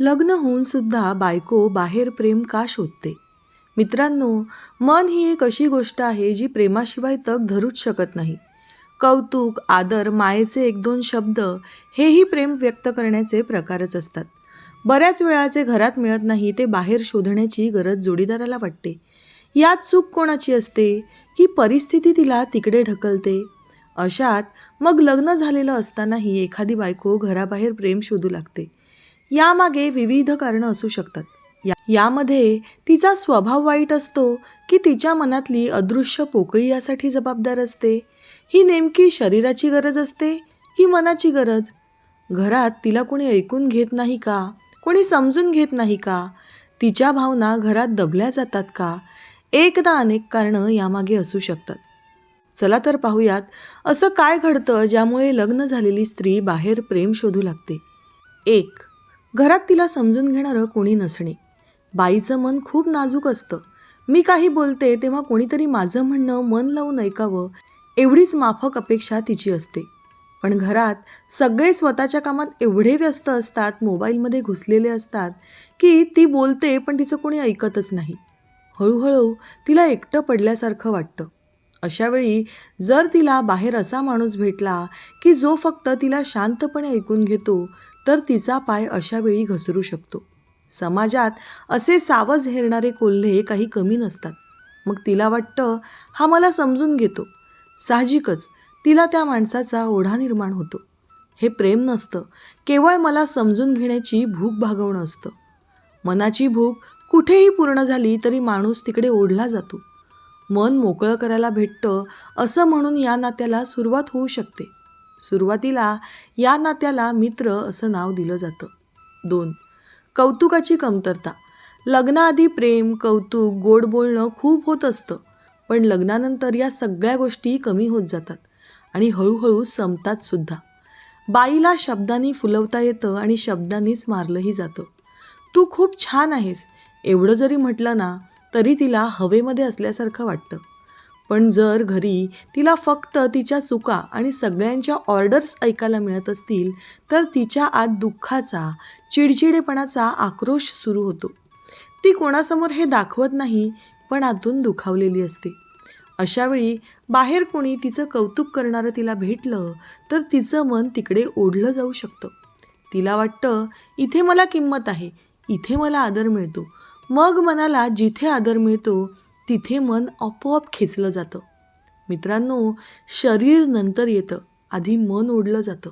लग्न होऊन सुद्धा बायको बाहेर प्रेम का शोधते? मित्रांनो मन ही एक अशी गोष्ट आहे जी प्रेमाशिवाय तग धरूच शकत नाही. कौतुक आदर मायेचे एक दोन शब्द हेही प्रेम व्यक्त करण्याचे प्रकारच असतात. बऱ्याच वेळाचे घरात मिळत नाही ते बाहेर शोधण्याची गरज जोडीदाराला वाटते. यात चूक कोणाची असते? की परिस्थिती तिला तिकडे ढकलते? अशात मग लग्न झालेलं असतानाही एखादी बायको घराबाहेर प्रेम शोधू लागते. यामागे विविध कारणं असू शकतात. या यामध्ये तिचा स्वभाव वाईट असतो की तिच्या मनातली अदृश्य पोकळी यासाठी जबाबदार असते? ही नेमकी शरीराची गरज असते की मनाची गरज? घरात तिला कोणी ऐकून घेत नाही का? कोणी समजून घेत नाही का? तिच्या भावना घरात दबल्या जातात का? एक ना अनेक कारणं यामागे असू शकतात. चला तर पाहूयात असं काय घडतं ज्यामुळे लग्न झालेली स्त्री बाहेर प्रेम शोधू लागते? एक घरात तिला समजून घेणारं कोणी नसणे. बाईचं मन खूप नाजूक असतं. मी काही बोलते तेव्हा कोणीतरी माझं म्हणणं मन लावून ऐकावं एवढीच माफक अपेक्षा तिची असते. पण घरात सगळे स्वतःच्या कामात एवढे व्यस्त असतात मोबाईलमध्ये घुसलेले असतात की ती बोलते पण तिचं कोणी ऐकतच नाही. हळूहळू तिला एकटं पडल्यासारखं वाटतं. अशावेळी जर तिला बाहेर असा माणूस भेटला की जो फक्त तिला शांतपणे ऐकून घेतो तर तिचा पाय अशावेळी घसरू शकतो. समाजात असे सावज हेरणारे कोल्हे काही कमी नसतात. मग तिला वाटतं हा मला समजून घेतो. साहजिकच तिला त्या माणसाचा ओढा निर्माण होतो. हे प्रेम नसतं. केवळ मला समजून घेण्याची भूक भागवणं असतं. मनाची भूक कुठेही पूर्ण झाली तरी माणूस तिकडे ओढला जातो. मन मोकळं करायला भेटतं असं म्हणून या नात्याला सुरुवात होऊ शकते. सुरुवातीला या नात्याला मित्र असं नाव दिलं जातं. दोन कौतुकाची कमतरता. लग्नाआधी प्रेम कौतुक गोड बोलणं खूप होत असतं पण लग्नानंतर या सगळ्या गोष्टी कमी होत जातात आणि हळूहळू संपतात सुद्धा. बाईला शब्दांनी फुलवता येतं आणि शब्दांनीच मारलंही जातं. तू खूप छान आहेस एवढं जरी म्हटलं ना तरी तिला हवेमध्ये असल्यासारखं वाटतं. पण जर घरी तिला फक्त तिच्या चुका आणि सगळ्यांच्या ऑर्डर्स ऐकायला मिळत असतील तर तिच्या आत दुःखाचा चिडचिडेपणाचा आक्रोश सुरू होतो. ती कोणासमोर हे दाखवत नाही पण आतून दुखावलेली असते. अशावेळी बाहेर कोणी तिचं कौतुक करणारं तिला भेटलं तर तिचं मन तिकडे ओढलं जाऊ शकतं. तिला वाटतं इथे मला किंमत आहे इथे मला आदर मिळतो. मग मनाला जिथे आदर मिळतो तिथे मन आपोआप खेचलं जातं. मित्रांनो शरीर नंतर येतं आधी मन ओढलं जातं.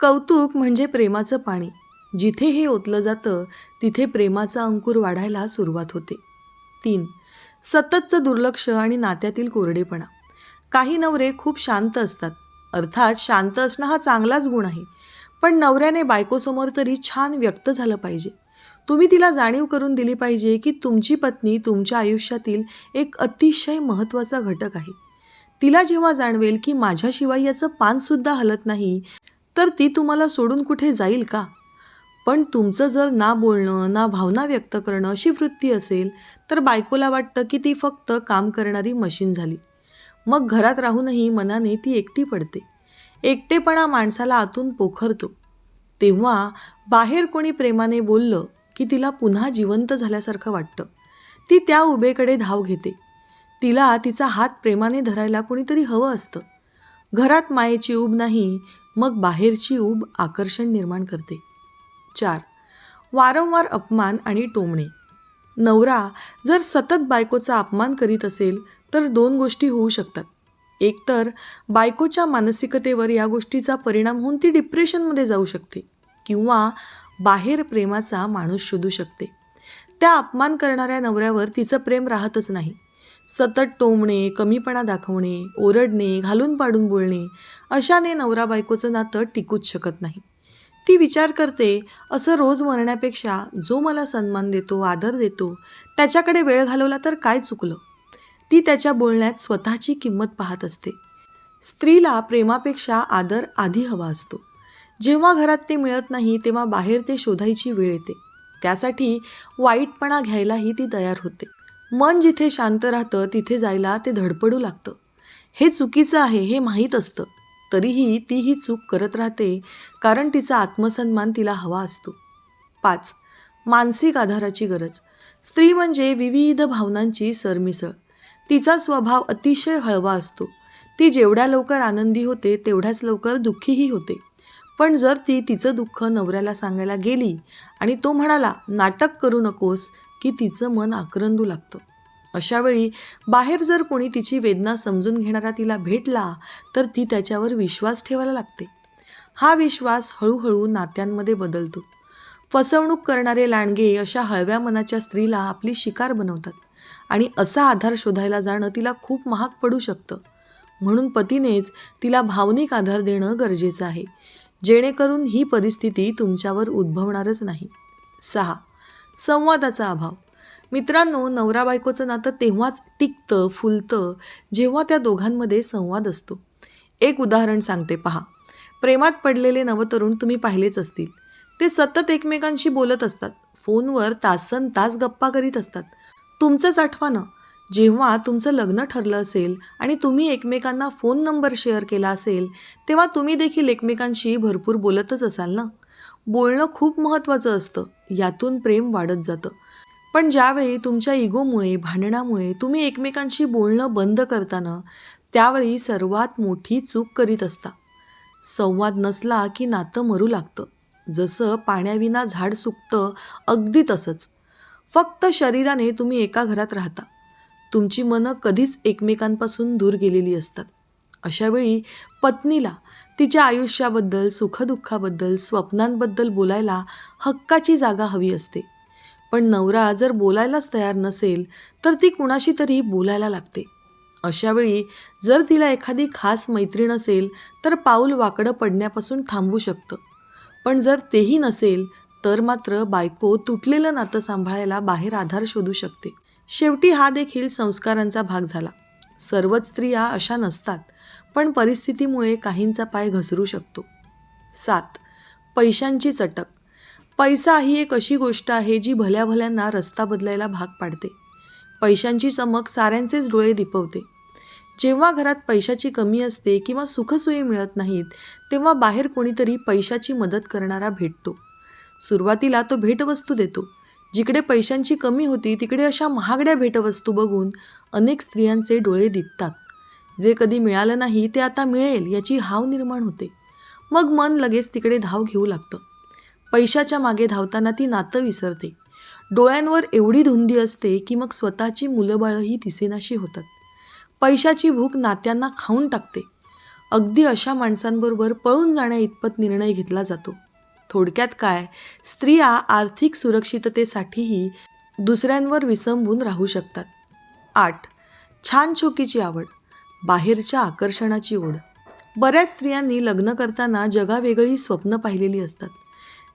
कौतुक म्हणजे प्रेमाचं पाणी. जिथे हे ओतलं जातं तिथे प्रेमाचा अंकुर वाढायला सुरुवात होते. तीन सततचं दुर्लक्ष आणि नात्यातील कोरडेपणा. काही नवरे खूप शांत असतात. अर्थात शांत असणं हा चांगलाच गुण आहे. पण नवऱ्याने बायकोसमोर तरी छान व्यक्त झालं पाहिजे. तुम्ही तिला जाणीव करून दिली पाहिजे की तुमची पत्नी तुमच्या आयुष्यातील एक अतिशय महत्त्वाचा घटक आहे. तिला जेव्हा जाणवेल की माझ्याशिवाय याचं पानसुद्धा हलत नाही तर ती तुम्हाला सोडून कुठे जाईल का? पण तुमचं जर ना बोलणं ना भावना व्यक्त करणं अशी वृत्ती असेल तर बायकोला वाटतं की ती फक्त काम करणारी मशीन झाली. मग घरात राहूनही मनाने ती एकटी पडते. एकटेपणा माणसाला आतून पोखरतो. तेव्हा बाहेर कोणी प्रेमाने बोललं की तिला पुन्हा जिवंत झाल्यासारखं वाटतं. ती त्या उभेकडे धाव घेते. तिला तिचा हात प्रेमाने धरायला कुणीतरी हवं असतं. घरात मायेची ऊब नाही मग बाहेरची ऊब आकर्षण निर्माण करते. चार. वारंवार अपमान आणि टोमणे. नवरा जर सतत बायकोचा अपमान करीत असेल तर दोन गोष्टी होऊ शकतात. एकतर बायकोच्या मानसिकतेवर या गोष्टीचा परिणाम होऊन ती डिप्रेशनमध्ये जाऊ शकते किंवा बाहेर प्रेमाचा माणूस शोधू शकते. त्या अपमान करणाऱ्या नवऱ्यावर तिचं प्रेम राहतच नाही. सतत टोमणे कमीपणा दाखवणे ओरडणे घालून पाडून बोलणे अशाने नवरा बायकोचं नातं टिकूच शकत नाही. ती विचार करते असं रोज मरण्यापेक्षा जो मला सन्मान देतो आदर देतो त्याच्याकडे वेळ घालवला तर काय चुकलं? ती त्याच्या बोलण्यात स्वतःची किंमत पाहत असते. स्त्रीला प्रेमापेक्षा आदर आधी हवा असतो. जेव्हा घरात ते मिळत नाही तेव्हा बाहेर ते शोधायची वेळ येते. त्यासाठी वाईटपणा घ्यायलाही ती तयार होते. मन जिथे शांत राहतं तिथे जायला ते धडपडू लागतं. हे चुकीचं आहे हे माहीत असतं. तरीही ती ही चूक करत राहते कारण तिचा आत्मसन्मान तिला हवा असतो. पाच. मानसिक आधाराची गरज. स्त्री म्हणजे विविध भावनांची सरमिसळ. तिचा स्वभाव अतिशय हळवा असतो. ती जेवढ्या लवकर आनंदी होते तेवढ्याच लवकर दुःखीही होते. पण जर ती तिचं दुःख नवऱ्याला सांगायला गेली आणि तो म्हणाला नाटक करू नकोस की तिचं मन आक्रंदू लागतं. अशावेळी बाहेर जर कोणी तिची वेदना समजून घेणारा तिला भेटला तर ती त्याच्यावर विश्वास ठेवायला लागते. हा विश्वास हळूहळू नात्यांमध्ये बदलतो. फसवणूक करणारे लांडगे अशा हळव्या मनाच्या स्त्रीला आपली शिकार बनवतात आणि असा आधार शोधायला जाणं तिला खूप महाग पडू शकतं. म्हणून पतीनेच तिला भावनिक आधार देणं गरजेचं आहे. जेणेकरून ही परिस्थिती तुमच्यावर उद्भवणारच नाही. सहा. संवादाचा अभाव. मित्रांनो नवरा बायकोचं नातं तेव्हाच टिकतं फुलतं जेव्हा त्या दोघांमध्ये संवाद असतो. एक उदाहरण सांगते पहा. प्रेमात पडलेले नवतरुण तुम्ही पाहिलेच असतील. ते सतत एकमेकांशी बोलत असतात. फोनवर तासन तास गप्पा करीत असतात. तुमचंच आठवानं. जेव्हा तुमचं लग्न ठरलं असेल आणि तुम्ही एकमेकांना फोन नंबर शेअर केला असेल तेव्हा तुम्ही देखील एकमेकांशी भरपूर बोलतच असाल ना? बोलणं खूप महत्त्वाचं असतं. यातून प्रेम वाढत जातं. पण ज्यावेळी तुमच्या इगोमुळे भांडणामुळे तुम्ही एकमेकांशी बोलणं बंद करताना त्यावेळी सर्वात मोठी चूक करीत असता. संवाद नसला की नातं मरू लागतं. जसं पाण्याविना झाड सुकतं अगदी तसंच. फक्त शरीराने तुम्ही एका घरात राहता. तुमची मनं कधीच एकमेकांपासून दूर गेलेली असतात. अशावेळी पत्नीला तिच्या आयुष्याबद्दल सुखदुःखाबद्दल स्वप्नांबद्दल बोलायला हक्काची जागा हवी असते. पण नवरा जर बोलायलाच तयार नसेल तर ती कुणाशी तरी बोलायला लागते. अशावेळी जर तिला एखादी खास मैत्रीण असेल तर पाऊल वाकडं पडण्यापासून थांबू शकतं. पण जर तेही नसेल तर मात्र बायको तुटलेलं नातं सांभाळायला बाहेर आधार शोधू शकते. शेवटी हा देखील संस्कारांचा भाग झाला. सर्वच स्त्रिया अशा नसतात पण परिस्थितीमुळे काहींचा पाय घसरू शकतो. सात. पैशांची चटक. पैसा ही एक अशी गोष्ट आहे जी भल्या भल्यांना रस्ता बदलायला भाग पाडते. पैशांची चमक साऱ्यांचेच डोळे दिपवते. जेव्हा घरात पैशाची कमी असते किंवा सुखसोयी मिळत नाहीत तेव्हा बाहेर कोणीतरी पैशाची मदत करणारा भेटतो. सुरुवातीला तो भेटवस्तू देतो जिकडे पैशांची कमी होती तिकडे अशा महागड्या भेटवस्तू बघून अनेक स्त्रियांचे डोळे दिपतात. जे कधी मिळालं नाही ते आता मिळेल याची हाव निर्माण होते. मग मन लगेच तिकडे धाव घेऊ लागतं. पैशाच्या मागे धावताना ती नातं विसरते. डोळ्यांवर एवढी धुंदी असते की मग स्वतःची मुलंबाळंही दिसेनाशी होतात. पैशाची भूक नात्यांना खाऊन टाकते. अगदी अशा माणसांबरोबर पळून जाण्या इतपत निर्णय घेतला जातो. थोडक्यात काय? स्त्रिया आर्थिक सुरक्षिततेसाठीही दुसऱ्यांवर विसंबून राहू शकतात. आठ. छान छोकीची आवड. बाहेरच्या आकर्षणाची ओढ. बऱ्याच स्त्रियांनी लग्न करताना जगावेगळी स्वप्न पाहिलेली असतात.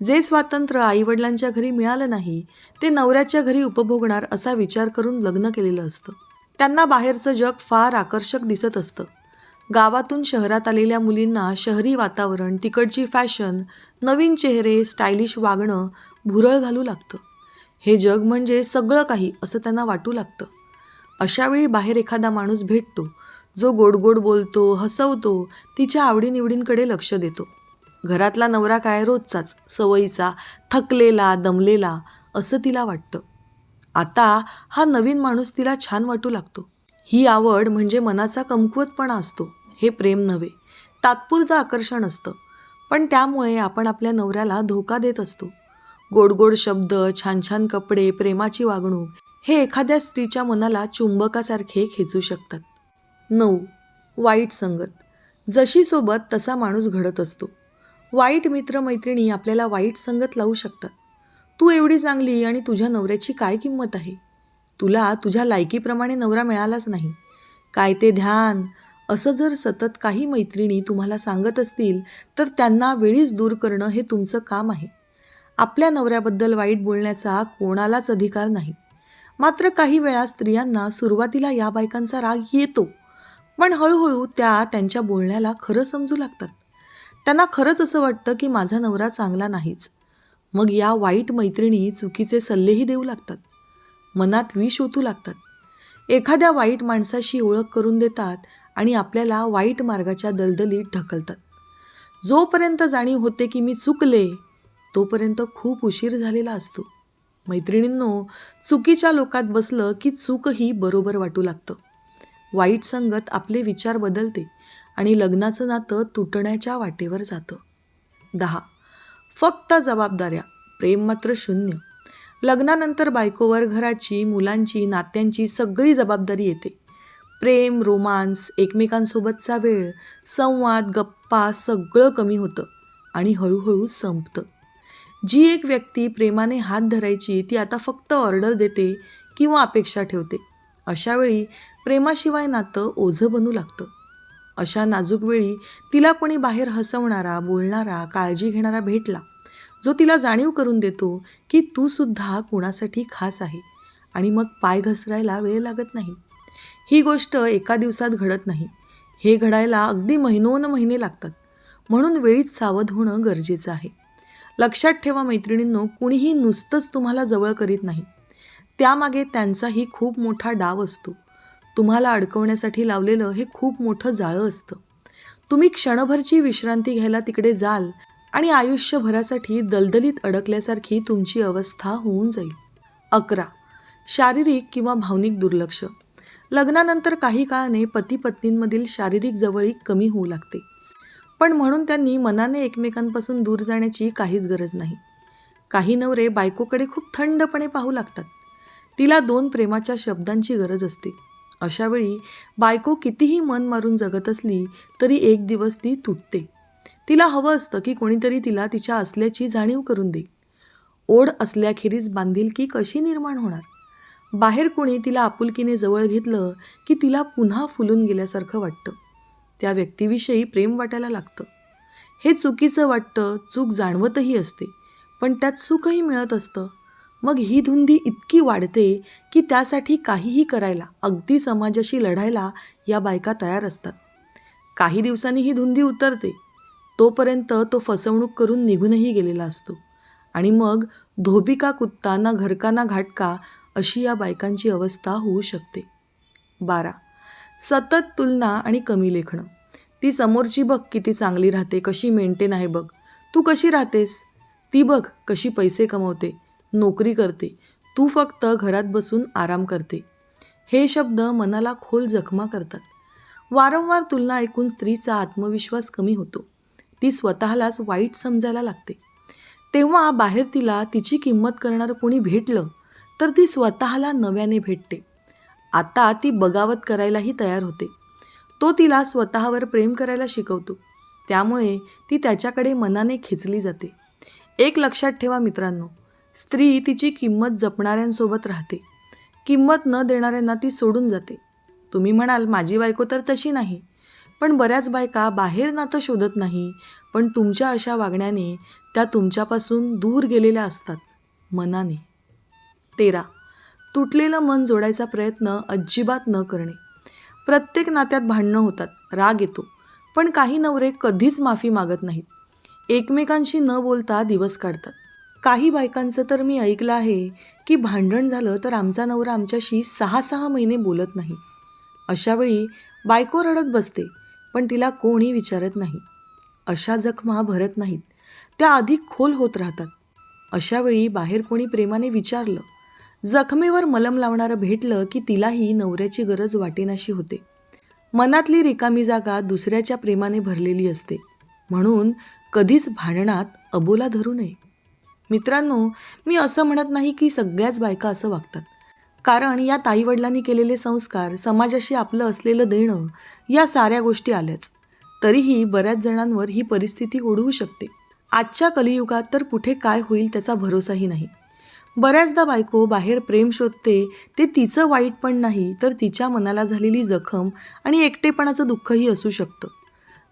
जे स्वातंत्र्य आईवडिलांच्या घरी मिळालं नाही ते नवऱ्याच्या घरी उपभोगणार असा विचार करून लग्न केलेलं असतं. त्यांना बाहेरचं जग फार आकर्षक दिसत असतं. गावातून शहरात आलेल्या मुलींना शहरी वातावरण तिकडची फॅशन नवीन चेहरे स्टायलिश वागणं भुरळ घालू लागतं. हे जग म्हणजे सगळं काही असं त्यांना वाटू लागतं. अशावेळी बाहेर एखादा माणूस भेटतो जो गोड गोड बोलतो हसवतो तिच्या आवडीनिवडींकडे लक्ष देतो. घरातला नवरा काय रोजचाच सवयीचा थकलेला दमलेला असं तिला वाटतं. आता हा नवीन माणूस तिला छान वाटू लागतो. ही आवड म्हणजे मनाचा कमकुवतपणा असतो हे प्रेम नव्हे. तात्पुरतं आकर्षण असतं. पण त्यामुळे आपण आपल्या नवऱ्याला धोका देत असतो. गोड गोड शब्द छान छान कपडे प्रेमाची वागणूक हे एखाद्या स्त्रीच्या मनाला चुंबकासारखे खेचू शकतात. नऊ. वाईट संगत. जशी सोबत तसा माणूस घडत असतो. वाईट मित्रमैत्रिणी आपल्याला वाईट संगत लावू शकतात. तू एवढी चांगली आणि तुझ्या नवऱ्याची काय किंमत आहे? तुला तुझ्या लायकीप्रमाणे नवरा मिळालाच नाही. काय ते ध्यान? असं जर सतत काही मैत्रिणी तुम्हाला सांगत असतील तर त्यांना वेळीच दूर करणं हे तुमचं काम आहे. आपल्या नवऱ्याबद्दल वाईट बोलण्याचा कोणालाच अधिकार नाही. मात्र काही वेळा स्त्रियांना सुरुवातीला या बायकांचा राग येतो पण हळूहळू त्या त्यांच्या बोलण्याला खरं समजू लागतात. त्यांना खरंच असं वाटतं की माझा नवरा चांगला नाहीच. मग या वाईट मैत्रिणी चुकीचे सल्लेही देऊ लागतात. मनात विष ओतू लागतात. एखाद्या वाईट माणसाशी ओळख करून देतात आणि आपल्याला वाईट मार्गाच्या दलदलीत ढकलतात. जोपर्यंत जाणीव होते की मी चुकले तोपर्यंत खूप उशीर झालेला असतो. मैत्रिणींनो चुकीच्या लोकात बसलं की चूकही बरोबर वाटू लागतं. वाईट संगत आपले विचार बदलते आणि लग्नाचं नातं तुटण्याच्या वाटेवर जातं. दहा. फक्त जबाबदाऱ्या. प्रेम मात्र शून्य. लग्नानंतर बायकोवर घराची मुलांची नात्यांची सगळी जबाबदारी येते. प्रेम रोमांस एकमेकांसोबतचा वेळ संवाद गप्पा सगळं कमी होतं आणि हळूहळू संपतं. जी एक व्यक्ती प्रेमाने हात धरायची ती आता फक्त ऑर्डर देते किंवा अपेक्षा ठेवते. अशावेळी प्रेमाशिवाय नातं ओझं बनू लागतं. अशा नाजूक वेळी तिला कोणी बाहेर हसवणारा बोलणारा काळजी घेणारा भेटला. जो तिला जाणीव करून देतो की तू सुद्धा कुणासाठी खास आहे आणि मग पाय घसरायला वेळ लागत नाही. ही गोष्ट एका दिवसात घडत नाही. हे घडायला अगदी महिनोन महिने लागतात. म्हणून वेळीच सावध होणं गरजेचं आहे. लक्षात ठेवा मैत्रिणींनो कुणीही नुसतंच तुम्हाला जवळ करीत नाही. त्यामागे त्यांचाही खूप मोठा डाव असतो. तुम्हाला अडकवण्यासाठी लावलेलं हे खूप मोठं जाळं असतं. तुम्ही क्षणभरची विश्रांती घ्यायला तिकडे जाल आणि आयुष्यभरासाठी दलदलीत अडकल्यासारखी तुमची अवस्था होऊन जाईल. अकरा. शारीरिक किंवा भावनिक दुर्लक्ष. लग्नानंतर काही काळाने पती पत्नींमधील शारीरिक जवळीक कमी होऊ लागते. पण म्हणून त्यांनी मनाने एकमेकांपासून दूर जाण्याची काहीच गरज नाही. काही नवरे बायकोकडे खूप थंडपणे पाहू लागतात. तिला दोन प्रेमाच्या शब्दांची गरज असते. अशावेळी बायको कितीही मन मारून जगत असली तरी एक दिवस ती तुटते. तिला हवं असतं की कोणीतरी तिला तिच्या असल्याची जाणीव करून देईल ओढ असल्याखेरीज बांधिलकी कशी निर्माण होणार? बाहेर कोणी तिला आपुलकीने जवळ घेतलं की तिला पुन्हा फुलून गेल्यासारखं वाटतं? त्या व्यक्तीविषयी प्रेम वाटायला लागतं. हे चुकीचं वाटतं चूक जाणवतही असते. पण त्यात सुखही मिळत असतं. मग ही धुंदी इतकी वाढते की त्यासाठी काहीही करायला अगदी समाजाशी लढायला या बायका तयार असतात. काही दिवसांनी ही धुंदी उतरते. तोपर्यंत तो फसवणूक करून निघूनही गेलेला असतो. आणि मग धोबिका कुत्ता ना घरका ना घाटका अशी या बायकांची अवस्था होऊ शकते. बारा. सतत तुलना आणि कमी लेखणं. ती समोरची बघ किती चांगली राहते कशी मेंटेन आहे बघ. तू कशी राहतेस? ती बघ कशी पैसे कमवते नोकरी करते. तू फक्त घरात बसून आराम करते. हे शब्द मनाला खोल जखमा करतात. वारंवार तुलना ऐकून स्त्रीचा आत्मविश्वास कमी होतो. ती स्वतःलाच वाईट समजायला लागते. तेव्हा बाहेर तिला तिची किंमत करणारं कोणी भेटलं तर ती स्वतःला नव्याने भेटते. आता ती बगावत करायलाही तयार होते. तो तिला स्वतःवर प्रेम करायला शिकवतो. त्यामुळे ती त्याच्याकडे मनाने खेचली जाते. एक लक्षात ठेवा मित्रांनो स्त्री तिची किंमत जपणाऱ्यांसोबत राहते. किंमत न देणाऱ्यांना ती सोडून जाते. तुम्ही म्हणाल माझी बायको तर तशी नाही. पण बऱ्याच बायका बाहेर नातं शोधत नाही पण तुमच्या अशा वागण्याने त्या तुमच्यापासून दूर गेलेल्या असतात मनाने. तेरा. तुटलेलं मन जोडायचा प्रयत्न अजिबात न करणे. प्रत्येक नात्यात भांडणं होतात राग येतो पण काही नवरे कधीच माफी मागत नाहीत. एकमेकांशी न बोलता दिवस काढतात. काही बायकांचं तर मी ऐकलं आहे की भांडण झालं तर आमचा नवरा आमच्याशी सहा सहा महिने बोलत नाही. अशावेळी बायको रडत बसते पण तिला कोणी विचारत नाही. अशा जखमा भरत नाहीत. त्या अधिक खोल होत राहतात. अशावेळी बाहेर कोणी प्रेमाने विचारलं. जखमेवर मलम लावणारं भेटलं की तिलाही नवऱ्याची गरज वाटेनाशी होते. मनातली रिकामी जागा दुसऱ्याच्या प्रेमाने भरलेली असते. म्हणून कधीच भांडणात अबोला धरू नये. मित्रांनो मी असं म्हणत नाही की सगळ्याच बायका असं वागतात. कारण या ताईवडिलांनी केलेले संस्कार समाजाशी आपलं असलेलं देणं या साऱ्या गोष्टी आल्याच. तरीही बऱ्याच जणांवर ही परिस्थिती ओढवू शकते. आजच्या कलियुगात तर कुठे काय होईल त्याचा भरोसाही नाही. बऱ्याचदा बायको बाहेर प्रेम शोधते ते तिचं वाईट पण नाही तर तिच्या मनाला झालेली जखम आणि एकटेपणाचं दुःखही असू शकतं.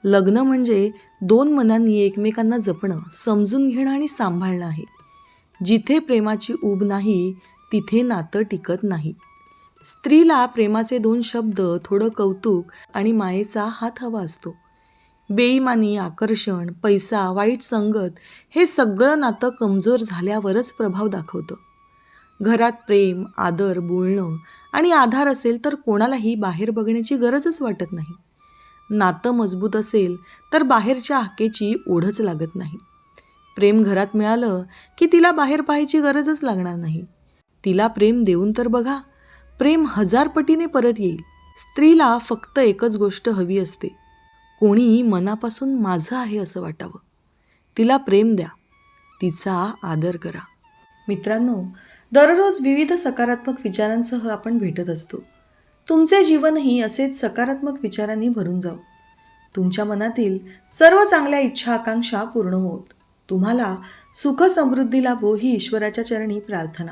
लग्न म्हणजे दोन मनांनी एकमेकांना जपणं समजून घेणं आणि सांभाळणं आहे. जिथे प्रेमाची ऊब नाही तिथे नातं टिकत नाही. स्त्रीला प्रेमाचे दोन शब्द थोडं कौतुक आणि मायेचा हात हवा असतो. बेईमानी आकर्षण पैसा वाईट संगत हे सगळं नातं कमजोर झाल्यावरच प्रभाव दाखवतं. घरात प्रेम आदर बोलणं आणि आधार असेल तर कोणालाही बाहेर बघण्याची गरजच वाटत नाही. नातं मजबूत असेल तर बाहेरच्या हाकेची ओढच लागत नाही. प्रेम घरात मिळालं की तिला बाहेर पाहायची गरजच लागणार नाही. तिला प्रेम देऊन तर बघा. प्रेम हजार पटीने परत येईल. स्त्रीला फक्त एकच गोष्ट हवी असते. कोणी मनापासून माझं आहे असं वाटावं. तिला प्रेम द्या. तिचा आदर करा. मित्रांनो दररोज विविध सकारात्मक विचारांसह आपण भेटत असतो. तुमचे जीवनही असेच सकारात्मक विचारांनी भरून जाऊ तुमच्या मनातील सर्व चांगल्या इच्छा आकांक्षा पूर्ण होत. तुम्हाला सुख समृद्धी लाभो ही ईश्वराच्या चरणी प्रार्थना.